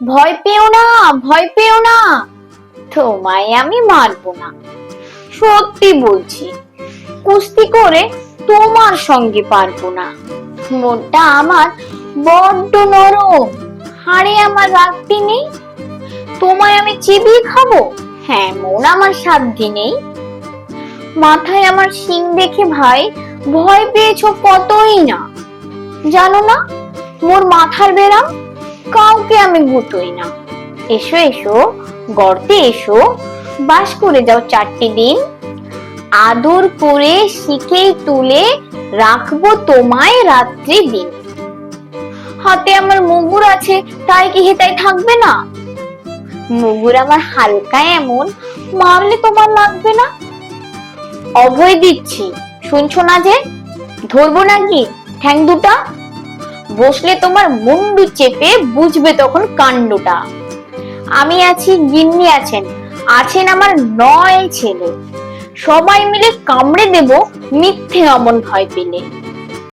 ভয় পেও না, ভয় পেও না। তোমায় আমি মারবো না। সত্যি বলছি, কুস্তি করে তোমার সঙ্গে পারব না। মনটা আমার বড্ড নরম, হাড়ে আমার রাখতে নেই। তোমায় আমি চিবিয়ে খাব? হ্যাঁ মন আমার সাধ্যে নেই। মাথায় আমার শিং দেখে ভাই, ভয় পেয়েছ কতই না। জানো না, মোর মাথার বেরাম কাউকে আমি গুতোই না। এসো এসো, গর্তে এসো, বাস করে যাও চারটি দিন। আদর করে শিখেই তুলে রাখব তোমায় রাত্রি দিন। হাতে আমার মুগুর আছে, তাই কি হেতাই থাকবে না? মুগুর আমার হালকা এমন, মারলে তোমার লাগবে না? অভয় দিচ্ছি, শুনছো না যে? ধরবো নাকি ঠ্যাং দুটা? বসলে তোমার মুন্ডু চেপে বুঝবে তখন কাণ্ডটা। আমি আছি, গিন্নি আছেন আছেন আমার নয় ছেলে। সবাই মিলে কামড়ে দেব মিথ্যে অমন ভয় পেলে।